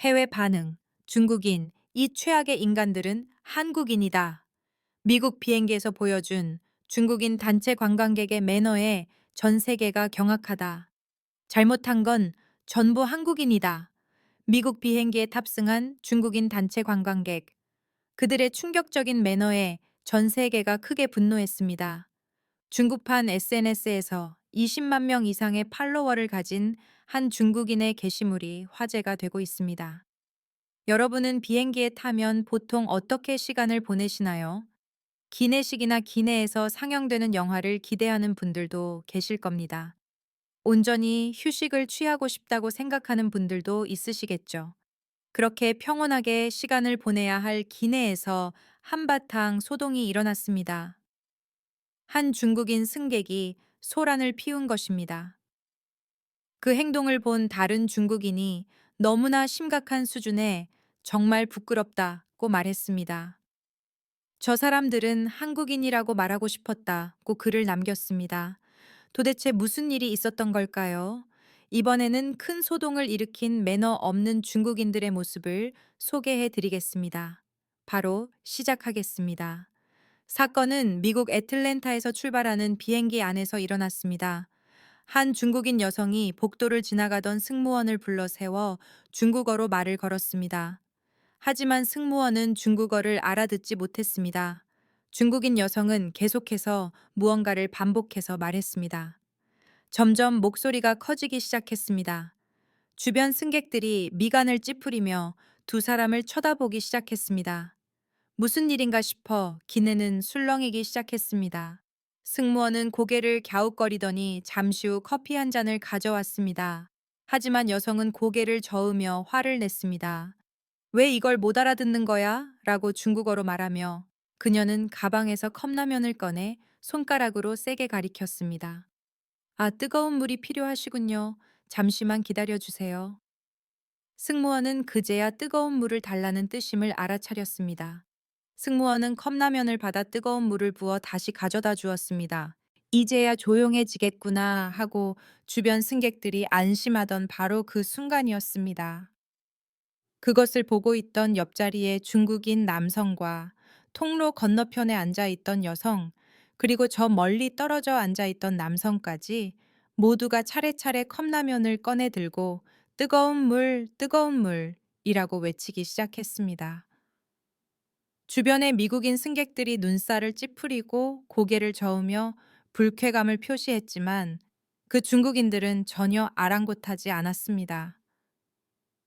해외 반응. 중국인, 이 최악의 인간들은 한국인이다. 미국 비행기에서 보여준 중국인 단체 관광객의 매너에 전 세계가 경악하다. 잘못한 건 전부 한국인이다. 미국 비행기에 탑승한 중국인 단체 관광객. 그들의 충격적인 매너에 전 세계가 크게 분노했습니다. 중국판 SNS에서 20만 명 이상의 팔로워를 가진 한 중국인의 게시물이 화제가 되고 있습니다. 여러분은 비행기에 타면 보통 어떻게 시간을 보내시나요? 기내식이나 기내에서 상영되는 영화를 기대하는 분들도 계실 겁니다. 온전히 휴식을 취하고 싶다고 생각하는 분들도 있으시겠죠. 그렇게 평온하게 시간을 보내야 할 기내에서 한바탕 소동이 일어났습니다. 한 중국인 승객이 소란을 피운 것입니다. 그 행동을 본 다른 중국인이 너무나 심각한 수준에 정말 부끄럽다고 말했습니다. 저 사람들은 한국인이라고 말하고 싶었다고 글을 남겼습니다. 도대체 무슨 일이 있었던 걸까요? 이번에는 큰 소동을 일으킨 매너 없는 중국인들의 모습을 소개해 드리겠습니다. 바로 시작하겠습니다. 사건은 미국 애틀랜타에서 출발하는 비행기 안에서 일어났습니다. 한 중국인 여성이 복도를 지나가던 승무원을 불러 세워 중국어로 말을 걸었습니다. 하지만 승무원은 중국어를 알아듣지 못했습니다. 중국인 여성은 계속해서 무언가를 반복해서 말했습니다. 점점 목소리가 커지기 시작했습니다. 주변 승객들이 미간을 찌푸리며 두 사람을 쳐다보기 시작했습니다. 무슨 일인가 싶어 기내는 술렁이기 시작했습니다. 승무원은 고개를 갸웃거리더니 잠시 후 커피 한 잔을 가져왔습니다. 하지만 여성은 고개를 저으며 화를 냈습니다. 왜 이걸 못 알아듣는 거야? 라고 중국어로 말하며 그녀는 가방에서 컵라면을 꺼내 손가락으로 세게 가리켰습니다. 아, 뜨거운 물이 필요하시군요. 잠시만 기다려 주세요. 승무원은 그제야 뜨거운 물을 달라는 뜻임을 알아차렸습니다. 승무원은 컵라면을 받아 뜨거운 물을 부어 다시 가져다 주었습니다. 이제야 조용해지겠구나 하고 주변 승객들이 안심하던 바로 그 순간이었습니다. 그것을 보고 있던 옆자리의 중국인 남성과 통로 건너편에 앉아 있던 여성, 그리고 저 멀리 떨어져 앉아 있던 남성까지 모두가 차례차례 컵라면을 꺼내 들고 뜨거운 물, 뜨거운 물이라고 외치기 시작했습니다. 주변의 미국인 승객들이 눈살을 찌푸리고 고개를 저으며 불쾌감을 표시했지만 그 중국인들은 전혀 아랑곳하지 않았습니다.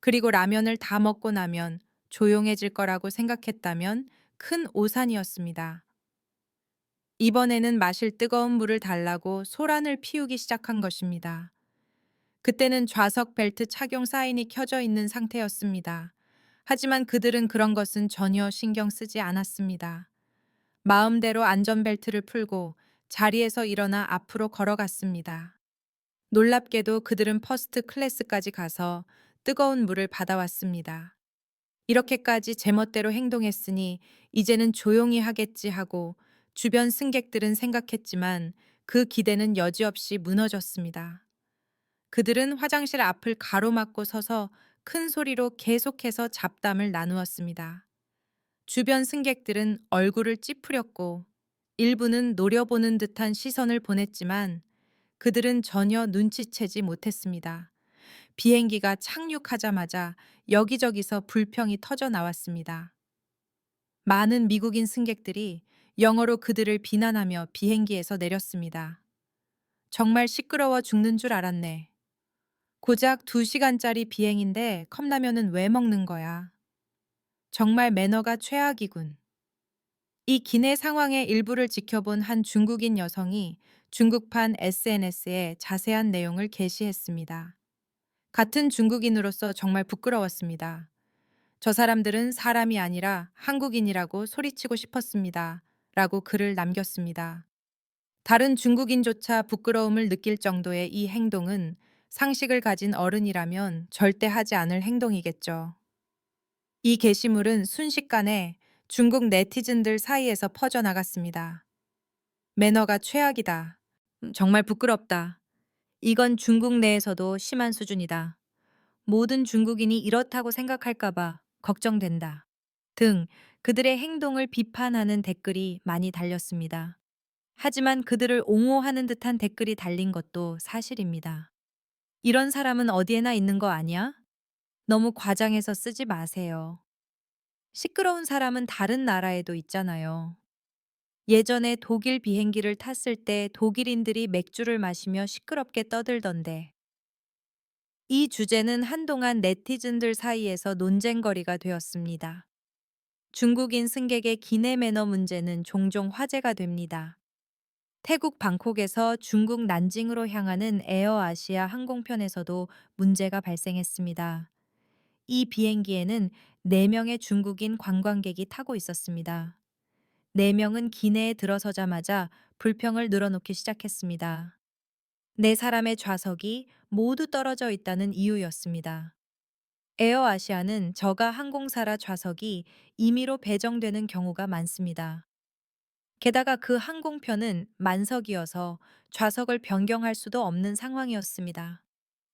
그리고 라면을 다 먹고 나면 조용해질 거라고 생각했다면 큰 오산이었습니다. 이번에는 마실 뜨거운 물을 달라고 소란을 피우기 시작한 것입니다. 그때는 좌석 벨트 착용 사인이 켜져 있는 상태였습니다. 하지만 그들은 그런 것은 전혀 신경 쓰지 않았습니다. 마음대로 안전벨트를 풀고 자리에서 일어나 앞으로 걸어갔습니다. 놀랍게도 그들은 퍼스트 클래스까지 가서 뜨거운 물을 받아왔습니다. 이렇게까지 제멋대로 행동했으니 이제는 조용히 하겠지 하고 주변 승객들은 생각했지만 그 기대는 여지없이 무너졌습니다. 그들은 화장실 앞을 가로막고 서서 큰 소리로 계속해서 잡담을 나누었습니다. 주변 승객들은 얼굴을 찌푸렸고 일부는 노려보는 듯한 시선을 보냈지만 그들은 전혀 눈치채지 못했습니다. 비행기가 착륙하자마자 여기저기서 불평이 터져 나왔습니다. 많은 미국인 승객들이 영어로 그들을 비난하며 비행기에서 내렸습니다. 정말 시끄러워 죽는 줄 알았네. 고작 2시간짜리 비행인데 컵라면은 왜 먹는 거야? 정말 매너가 최악이군. 이 기내 상황의 일부를 지켜본 한 중국인 여성이 중국판 SNS에 자세한 내용을 게시했습니다. 같은 중국인으로서 정말 부끄러웠습니다. 저 사람들은 사람이 아니라 한국인이라고 소리치고 싶었습니다. 라고 글을 남겼습니다. 다른 중국인조차 부끄러움을 느낄 정도의 이 행동은 상식을 가진 어른이라면 절대 하지 않을 행동이겠죠. 이 게시물은 순식간에 중국 네티즌들 사이에서 퍼져나갔습니다. 매너가 최악이다. 음, 정말 부끄럽다. 이건 중국 내에서도 심한 수준이다. 모든 중국인이 이렇다고 생각할까봐 걱정된다. 등 그들의 행동을 비판하는 댓글이 많이 달렸습니다. 하지만 그들을 옹호하는 듯한 댓글이 달린 것도 사실입니다. 이런 사람은 어디에나 있는 거 아니야? 너무 과장해서 쓰지 마세요. 시끄러운 사람은 다른 나라에도 있잖아요. 예전에 독일 비행기를 탔을 때 독일인들이 맥주를 마시며 시끄럽게 떠들던데. 이 주제는 한동안 네티즌들 사이에서 논쟁거리가 되었습니다. 중국인 승객의 기내 매너 문제는 종종 화제가 됩니다. 태국 방콕에서 중국 난징으로 향하는 에어아시아 항공편에서도 문제가 발생했습니다. 이 비행기에는 4명의 중국인 관광객이 타고 있었습니다. 4명은 기내에 들어서자마자 불평을 늘어놓기 시작했습니다. 네 사람의 좌석이 모두 떨어져 있다는 이유였습니다. 에어아시아는 저가 항공사라 좌석이 임의로 배정되는 경우가 많습니다. 게다가 그 항공편은 만석이어서 좌석을 변경할 수도 없는 상황이었습니다.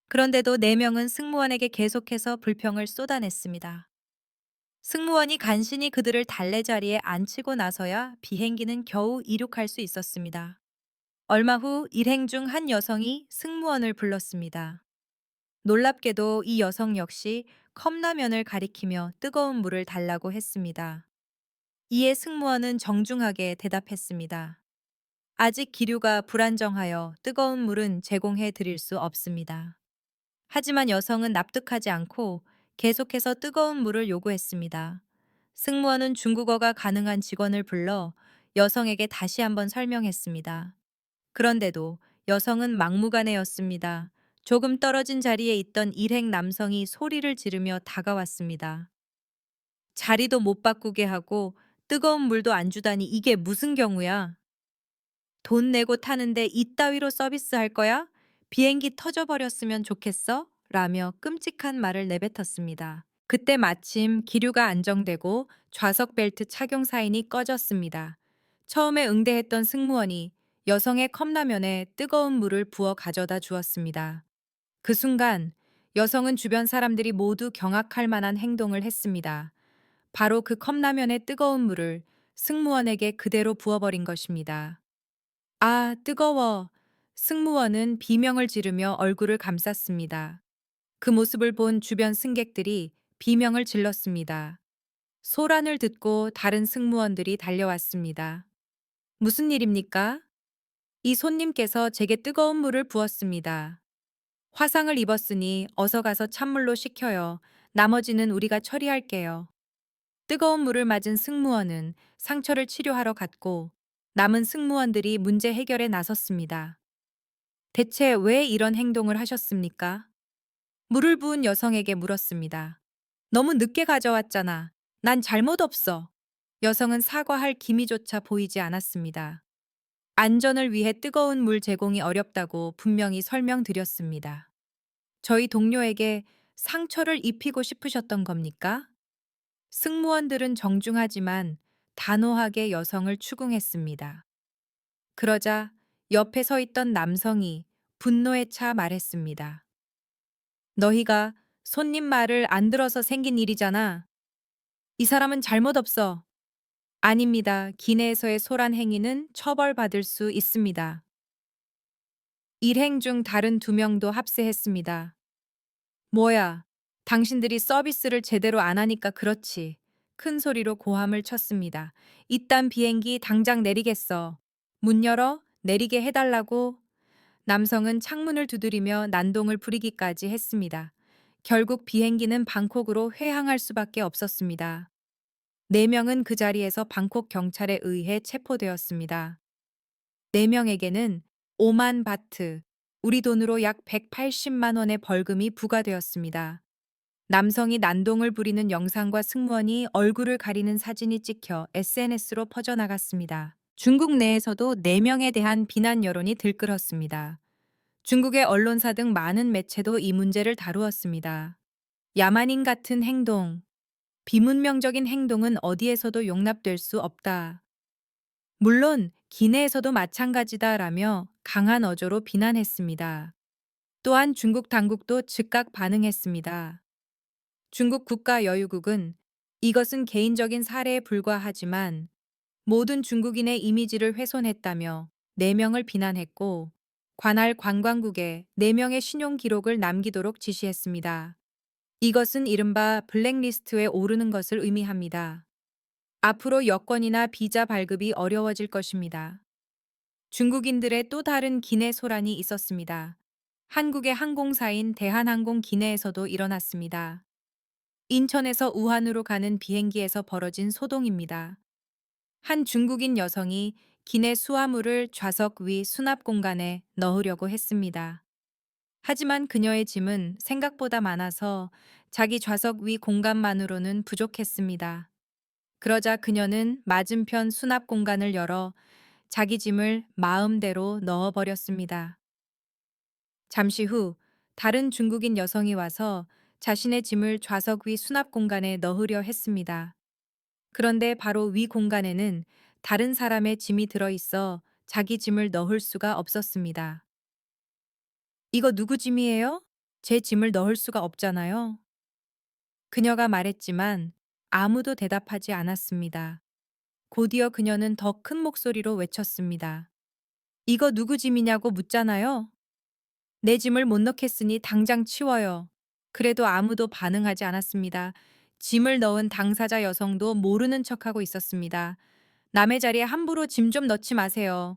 그런데도 4명은 승무원에게 계속해서 불평을 쏟아냈습니다. 승무원이 간신히 그들을 달래 자리에 앉히고 나서야 비행기는 겨우 이륙할 수 있었습니다. 얼마 후 일행 중 한 여성이 승무원을 불렀습니다. 놀랍게도 이 여성 역시 컵라면을 가리키며 뜨거운 물을 달라고 했습니다. 이에 승무원은 정중하게 대답했습니다. 아직 기류가 불안정하여 뜨거운 물은 제공해 드릴 수 없습니다. 하지만 여성은 납득하지 않고 계속해서 뜨거운 물을 요구했습니다. 승무원은 중국어가 가능한 직원을 불러 여성에게 다시 한번 설명했습니다. 그런데도 여성은 막무가내였습니다. 조금 떨어진 자리에 있던 일행 남성이 소리를 지르며 다가왔습니다. 자리도 못 바꾸게 하고 뜨거운 물도 안 주다니 이게 무슨 경우야? 돈 내고 타는데 이따위로 서비스할 거야? 비행기 터져버렸으면 좋겠어? 라며 끔찍한 말을 내뱉었습니다. 그때 마침 기류가 안정되고 좌석 벨트 착용 사인이 꺼졌습니다. 처음에 응대했던 승무원이 여성의 컵라면에 뜨거운 물을 부어 가져다 주었습니다. 그 순간 여성은 주변 사람들이 모두 경악할 만한 행동을 했습니다. 바로 그 컵라면의 뜨거운 물을 승무원에게 그대로 부어버린 것입니다. 아, 뜨거워. 승무원은 비명을 지르며 얼굴을 감쌌습니다. 그 모습을 본 주변 승객들이 비명을 질렀습니다. 소란을 듣고 다른 승무원들이 달려왔습니다. 무슨 일입니까? 이 손님께서 제게 뜨거운 물을 부었습니다. 화상을 입었으니 어서 가서 찬물로 식혀요. 나머지는 우리가 처리할게요. 뜨거운 물을 맞은 승무원은 상처를 치료하러 갔고 남은 승무원들이 문제 해결에 나섰습니다. 대체 왜 이런 행동을 하셨습니까? 물을 부은 여성에게 물었습니다. 너무 늦게 가져왔잖아. 난 잘못 없어. 여성은 사과할 기미조차 보이지 않았습니다. 안전을 위해 뜨거운 물 제공이 어렵다고 분명히 설명드렸습니다. 저희 동료에게 상처를 입히고 싶으셨던 겁니까? 승무원들은 정중하지만 단호하게 여성을 추궁했습니다. 그러자 옆에 서 있던 남성이 분노에 차 말했습니다. 너희가 손님 말을 안 들어서 생긴 일이잖아. 이 사람은 잘못 없어. 아닙니다. 기내에서의 소란 행위는 처벌받을 수 있습니다. 일행 중 다른 두 명도 합세했습니다. 뭐야, 당신들이 서비스를 제대로 안 하니까 그렇지. 큰 소리로 고함을 쳤습니다. 이딴 비행기 당장 내리겠어. 문 열어 내리게 해달라고. 남성은 창문을 두드리며 난동을 부리기까지 했습니다. 결국 비행기는 방콕으로 회항할 수밖에 없었습니다. 네 명은 그 자리에서 방콕 경찰에 의해 체포되었습니다. 네 명에게는 5만 바트, 우리 돈으로 약 180만 원의 벌금이 부과되었습니다. 남성이 난동을 부리는 영상과 승무원이 얼굴을 가리는 사진이 찍혀 SNS로 퍼져나갔습니다. 중국 내에서도 4명에 대한 비난 여론이 들끓었습니다. 중국의 언론사 등 많은 매체도 이 문제를 다루었습니다. 야만인 같은 행동, 비문명적인 행동은 어디에서도 용납될 수 없다. 물론 기내에서도 마찬가지다라며 강한 어조로 비난했습니다. 또한 중국 당국도 즉각 반응했습니다. 중국 국가여유국은 이것은 개인적인 사례에 불과하지만 모든 중국인의 이미지를 훼손했다며 4명을 비난했고 관할 관광국에 4명의 신용 기록을 남기도록 지시했습니다. 이것은 이른바 블랙리스트에 오르는 것을 의미합니다. 앞으로 여권이나 비자 발급이 어려워질 것입니다. 중국인들의 또 다른 기내 소란이 있었습니다. 한국의 항공사인 대한항공 기내에서도 일어났습니다. 인천에서 우한으로 가는 비행기에서 벌어진 소동입니다. 한 중국인 여성이 기내 수화물을 좌석 위 수납 공간에 넣으려고 했습니다. 하지만 그녀의 짐은 생각보다 많아서 자기 좌석 위 공간만으로는 부족했습니다. 그러자 그녀는 맞은편 수납 공간을 열어 자기 짐을 마음대로 넣어버렸습니다. 잠시 후 다른 중국인 여성이 와서 자신의 짐을 좌석 위 수납 공간에 넣으려 했습니다. 그런데 바로 위 공간에는 다른 사람의 짐이 들어있어 자기 짐을 넣을 수가 없었습니다. 이거 누구 짐이에요? 제 짐을 넣을 수가 없잖아요. 그녀가 말했지만 아무도 대답하지 않았습니다. 곧이어 그녀는 더 큰 목소리로 외쳤습니다. 이거 누구 짐이냐고 묻잖아요. 내 짐을 못 넣겠으니 당장 치워요. 그래도 아무도 반응하지 않았습니다. 짐을 넣은 당사자 여성도 모르는 척하고 있었습니다. 남의 자리에 함부로 짐 좀 넣지 마세요.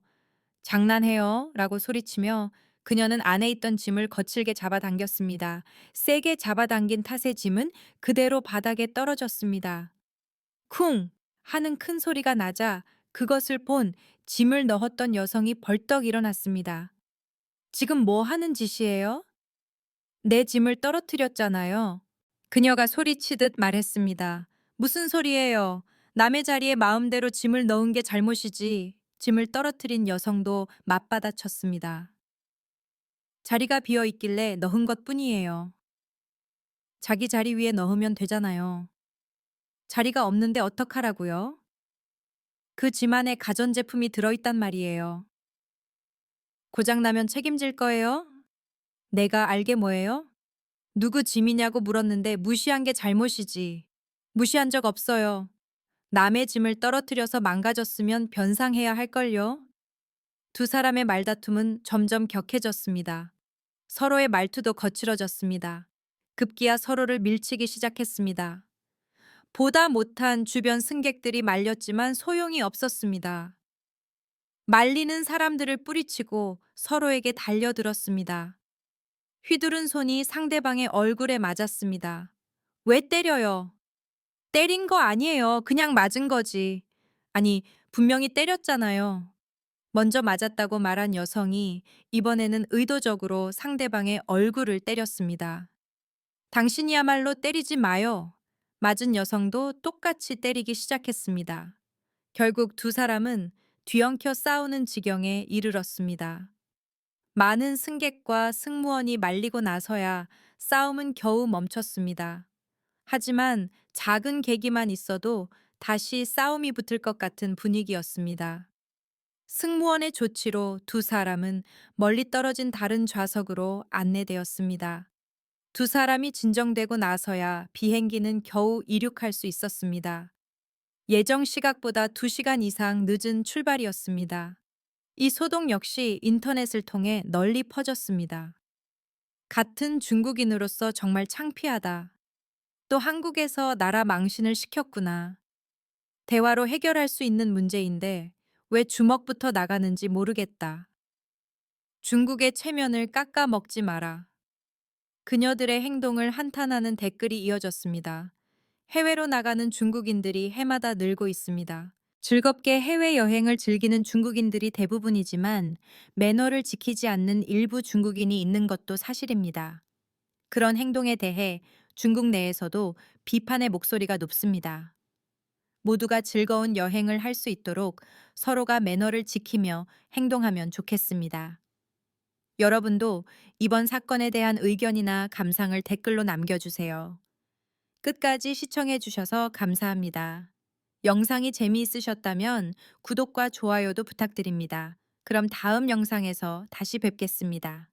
장난해요. 라고 소리치며 그녀는 안에 있던 짐을 거칠게 잡아당겼습니다. 세게 잡아당긴 탓의 짐은 그대로 바닥에 떨어졌습니다. 쿵! 하는 큰 소리가 나자 그것을 본 짐을 넣었던 여성이 벌떡 일어났습니다. 지금 뭐 하는 짓이에요? 내 짐을 떨어뜨렸잖아요. 그녀가 소리치듯 말했습니다. 무슨 소리예요? 남의 자리에 마음대로 짐을 넣은 게 잘못이지. 짐을 떨어뜨린 여성도 맞받아쳤습니다. 자리가 비어 있길래 넣은 것 뿐이에요. 자기 자리 위에 넣으면 되잖아요. 자리가 없는데 어떡하라고요? 그 짐 안에 가전제품이 들어있단 말이에요. 고장나면 책임질 거예요? 내가 알게 뭐예요? 누구 짐이냐고 물었는데 무시한 게 잘못이지. 무시한 적 없어요. 남의 짐을 떨어뜨려서 망가졌으면 변상해야 할걸요. 두 사람의 말다툼은 점점 격해졌습니다. 서로의 말투도 거칠어졌습니다. 급기야 서로를 밀치기 시작했습니다. 보다 못한 주변 승객들이 말렸지만 소용이 없었습니다. 말리는 사람들을 뿌리치고 서로에게 달려들었습니다. 휘두른 손이 상대방의 얼굴에 맞았습니다. 왜 때려요? 때린 거 아니에요. 그냥 맞은 거지. 아니, 분명히 때렸잖아요. 먼저 맞았다고 말한 여성이 이번에는 의도적으로 상대방의 얼굴을 때렸습니다. 당신이야말로 때리지 마요. 맞은 여성도 똑같이 때리기 시작했습니다. 결국 두 사람은 뒤엉켜 싸우는 지경에 이르렀습니다. 많은 승객과 승무원이 말리고 나서야 싸움은 겨우 멈췄습니다. 하지만 작은 계기만 있어도 다시 싸움이 붙을 것 같은 분위기였습니다. 승무원의 조치로 두 사람은 멀리 떨어진 다른 좌석으로 안내되었습니다. 두 사람이 진정되고 나서야 비행기는 겨우 이륙할 수 있었습니다. 예정 시각보다 2시간 이상 늦은 출발이었습니다. 이 소동 역시 인터넷을 통해 널리 퍼졌습니다. 같은 중국인으로서 정말 창피하다. 또 한국에서 나라 망신을 시켰구나. 대화로 해결할 수 있는 문제인데 왜 주먹부터 나가는지 모르겠다. 중국의 체면을 깎아 먹지 마라. 그녀들의 행동을 한탄하는 댓글이 이어졌습니다. 해외로 나가는 중국인들이 해마다 늘고 있습니다. 즐겁게 해외여행을 즐기는 중국인들이 대부분이지만 매너를 지키지 않는 일부 중국인이 있는 것도 사실입니다. 그런 행동에 대해 중국 내에서도 비판의 목소리가 높습니다. 모두가 즐거운 여행을 할 수 있도록 서로가 매너를 지키며 행동하면 좋겠습니다. 여러분도 이번 사건에 대한 의견이나 감상을 댓글로 남겨주세요. 끝까지 시청해주셔서 감사합니다. 영상이 재미있으셨다면 구독과 좋아요도 부탁드립니다. 그럼 다음 영상에서 다시 뵙겠습니다.